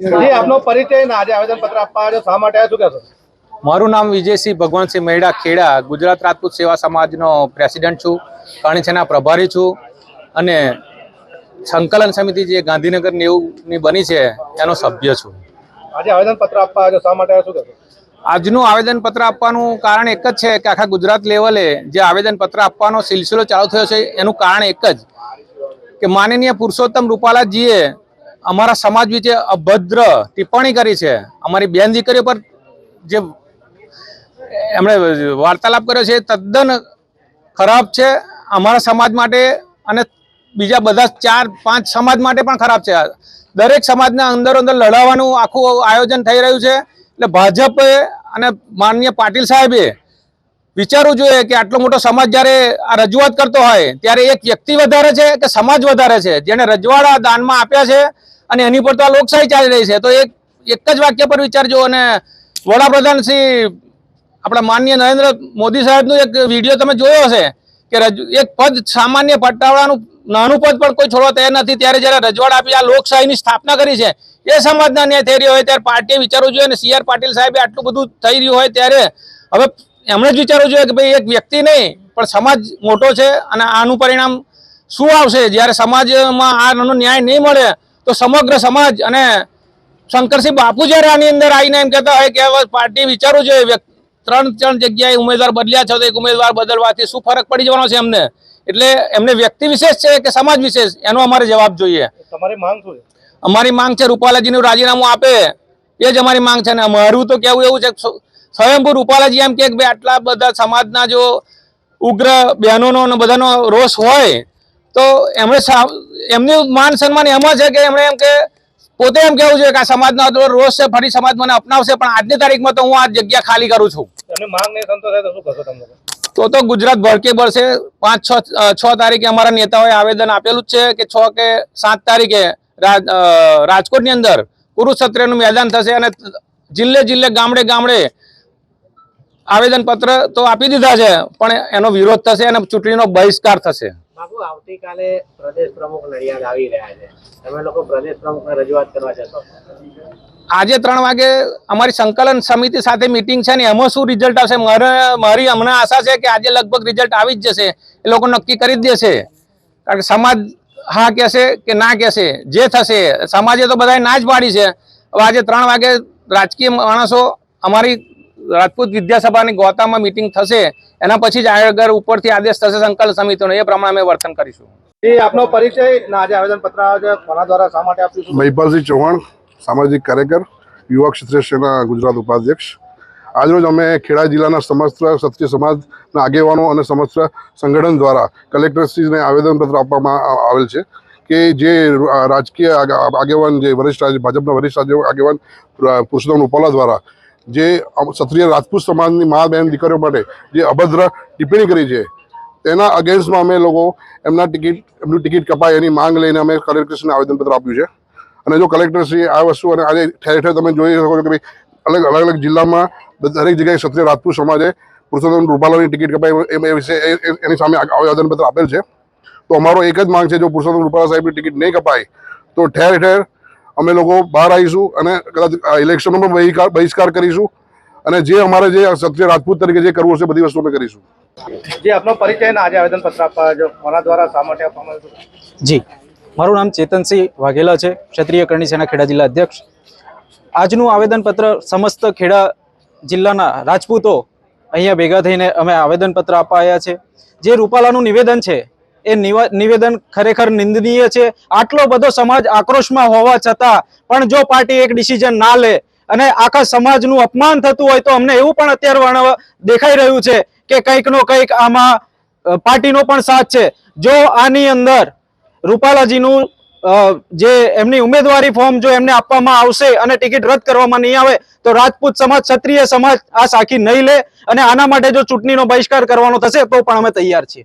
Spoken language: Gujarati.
જી આપનો પરિચય ને આજે આવેદન પત્ર આપવા આવ્યો શા માટે આવ્યા શું કહેશો. મારું નામ વિજયસિંહ ભગવાનસિંહ મેડા ખેડા ગુજરાત રાજપૂત સેવા સમાજનો પ્રેસિડેન્ટ છું. કણીછેના પ્રભારી છું અને સંકલન સમિતિ જે ગાંધીનગર નેવુંની બની છે એનો સભ્ય છું. આજે આવેદન પત્ર આપવા આવ્યો શા માટે આવ્યા શું કહેશો. આજનું આવેદનપત્ર આપવાનું કારણ એક જ છે કે આખા ગુજરાત લેવલે જે આવેદનપત્ર આપવાનો સિલસિલો ચાલુ થયો છે એનું કારણ એક જ. કે માનનીય પુરુષોત્તમ રૂપાલાજીએ અમારા સમાજ વિશે અભદ્ર ટિપ્પણી કરી છે. અમારી બેન દીકરીઓ પર જે એમણે વાર્તાલાપ કર્યો છે એ તદ્દન ખરાબ છે. અમારા સમાજ માટે અને બીજા બધા ચાર, પાંચ સમાજ માટે પણ ખરાબ છે. દરેક સમાજના અંદર અંદર લડાવવાનું આખું આયોજન થઈ રહ્યું છે. એટલે ભાજપે અને માનનીય પાટીલ સાહેબે વિચારવું જોઈએ કે આટલો મોટો સમાજ જ્યારે આ રજૂઆત કરતો હોય, ત્યારે એક વ્યક્તિ વધારે છે કે સમાજ વધારે છે? જેને રજવાડા દાનમાં આપ્યા છે અને એની પર તો આ લોકશાહી ચાલી રહી છે. તો એક એક જ વાક્ય પર વિચારજો અને વડાપ્રધાન શ્રી આપણા માનનીય નરેન્દ્ર મોદી સાહેબનું એક વીડિયો તમે જોયો હશે કે એક પદ સામાન્ય પટ્ટાવાળાનું નાનું પદ પણ કોઈ છોડવા તૈયાર નથી. ત્યારે જ્યારે રજવાડા આપી આ લોકશાહીની સ્થાપના કરી છે, એ સમાજના અન્યાય થઈ રહ્યો હોય ત્યારે પાર્ટીએ વિચારવું જોઈએ અને સી પાટીલ સાહેબે આટલું બધું થઈ રહ્યું હોય ત્યારે હવે એમણે જ વિચારવું જોઈએ કે ભાઈ એક વ્યક્તિ નહીં પણ સમાજ મોટો છે અને આનું પરિણામ શું આવશે? જ્યારે સમાજમાં આનો ન્યાય નહીં મળે તો સમગ્ર સમાજ અને શંકરસિંહ બાપુ જ્યારે આની અંદર આવીને એમ કહેતા હોય કે પાર્ટી વિચારવું જોઈએ ત્રણ ત્રણ જગ્યાએ ઉમેદવાર બદલ્યા છે તો એક ઉમેદવાર બદલવાથી શું ફરક પડી જવાનો છે એમને? એટલે એમને વ્યક્તિ વિશેષ છે કે સમાજ વિશેષ? એનો અમારે જવાબ જોઈએ. તમારી માંગ શું છે? અમારી માંગ છે રૂપાલાજીનું રાજીનામું આપે. એ જ અમારી માંગ છે ને અમારું તો કેવું એવું છે સ્વયંભૂ રૂપાલાજી એમ કે ભાઈ આટલા બધા સમાજના જો ઉગ્ર બહેનોનો અને બધાનો રોષ હોય તો એમણે એમનું માન સન્માન એમાં છે કે એમણે એમ કે પોતે એમ કેવું છે કે આ સમાજનો આટલો રોષ છે ફરી સમાજ મને અપનાવશે પણ આજની તારીખમાં તો હું આ જગ્યા ખાલી કરું છું તો? તો ગુજરાત ભડકે બળશે પાંચ છ છ તારીખે અમારા નેતાઓએ આવેદન આપેલું જ છે કે છ કે સાત તારીખે રાજ રાજકોટની અંદર કુરુક્ષેત્રનું મેદાન થશે અને જિલ્લે જિલ્લે ગામડે ગામડે આવેદન પત્ર તો આપી દીધા છે પણ એનો વિરોધ થશે અને ચૂંટણીનો બહિષ્કાર થશે. બાબુ આવતીકાલે પ્રદેશ પ્રમુખ નડિયાદ આવી રહ્યા છે. તમે લોકો પ્રદેશ પ્રમુખને રજૂઆત કરવા જશો? આજે ત્રણ વાગે અમારી સંકલન સમિતિ સાથે મિટિંગ છે ને એમાં શું રિઝલ્ટ આવશે? મારે મારી હમણાં આશા છે કે આજે લગભગ રિઝલ્ટ આવી જ જશે. એ લોકો નક્કી કરી જ દેશે. કારણ કે સમાજ હા કહેશે કે ના કહેશે? જે થશે. સમાજે તો બધાએ ના જ પાડી છે. હવે આજે ત્રણ વાગે રાજકીય માણસો અમારી રાજપૂત વિદ્યાસભાની ગોતામાં મિટિંગ થશે એના પછી જ આગળ ઉપરથી આદેશ થશે સંકલન સમિતિનો એ પ્રમાણે અમે વર્તન કરીશું. એ આપનો પરિચય ને આજે આવેદન પત્ર આવ્યો છે કોના દ્વારા શા માટે આપ્યું મહિપાલસિંહ ચૌહાણ સામાજિક કાર્યકર યુવા ક્ષત્રિય સેના ગુજરાત ઉપાધ્યક્ષ. આજરોજ અમે ખેડા જિલ્લાના સમસ્ત ક્ષત્રિય સમાજના આગેવાનો અને સમસ્ત સંગઠન દ્વારા કલેક્ટરશ્રીને આવેદનપત્ર આપવામાં આવેલ છે કે જે રાજકીય આગેવાન જે વરિષ્ઠ ભાજપના વરિષ્ઠ આગે- આગેવાન પુરુષોત્તમ રૂપાલા દ્વારા જે ક્ષત્રિય રાજપૂત સમાજની મા બહેન દીકરીઓ માટે જે અભદ્ર ટિપ્પણી કરી છે, તેના અગેન્સ્ટમાં અમે લોકો એમના ટિકિટ, એમનું ટિકિટ કપાય એની માંગ લઈને અમે કલેક્ટરશ્રીને આવેદનપત્ર આપ્યું છે. અને જો કલેક્ટરશ્રી આ વસ્તુ અને આજે ઠેર ઠેર તમે જોઈ શકો છો કે અલગ અલગ અલગ જિલ્લામાં દરેક જગ્યાએ ક્ષત્રિય રાજપૂત સમાજે પુરુષોત્તમ રૂપાલાની ટિકિટ કપાય એ વિશે એની સામે આવેદનપત્ર આપેલ છે. તો અમારો એક જ માંગ છે, જો પુરુષોત્તમ રૂપાલા સાહેબની ટિકિટ નહીં કપાય, તો ઠેર ઠેર અમે લોકો બહાર આવીશું અને કદાચ ઇલેક્શનનો પણ બહિષ્કાર કરીશું અને જે અમારે જે ક્ષત્રિય રાજપૂત તરીકે જે કરવું હશે બધી વસ્તુ અમે કરીશું. જી આપનો પરિચય આજે આવેદન પત્ર આપવા કોના દ્વારા શા માટે આપવામાં આવ્યું જી. મારું નામ ચેતનસિંહ વાઘેલા છે ક્ષત્રિય કરણી સેના ખેડા જિલ્લા અધ્યક્ષ. આજનું આવેદનપત્ર સમસ્ત ખેડા જિલ્લાના રાજપૂતો અહીંયા ભેગા થઈને અમે આવેદનપત્ર આપવા આવ્યા છે. જે રૂપાલાનું નિવેદન છે એ નિવા- નિવેદન ખરેખર નિંદનીય છે. આટલો બધો સમાજ આક્રોશમાં હોવા છતાં પણ જો પાર્ટી એક ડિસિઝન ના લે અને આખા સમાજનું અપમાન થતું હોય તો અમને એવું પણ અત્યારે વર્ણવ- દેખાઈ રહ્યું છે કે કંઈકનો કંઈક આમાં પાર્ટીનો પણ સાથ છે. જો આની અંદર રૂપાલાજીનું જે એમની ઉમેદવારી ફોર્મ જો એમને આપવામાં આવશે અને ટિકિટ રદ કરવામાં નહીં આવે તો રાજપૂત સમાજ, ક્ષત્રિય સમાજ આ સાખી નહીં લે અને આના માટે જો ચૂંટણીનો બહિષ્કાર કરવાનો થશે તો પણ અમે તૈયાર છીએ.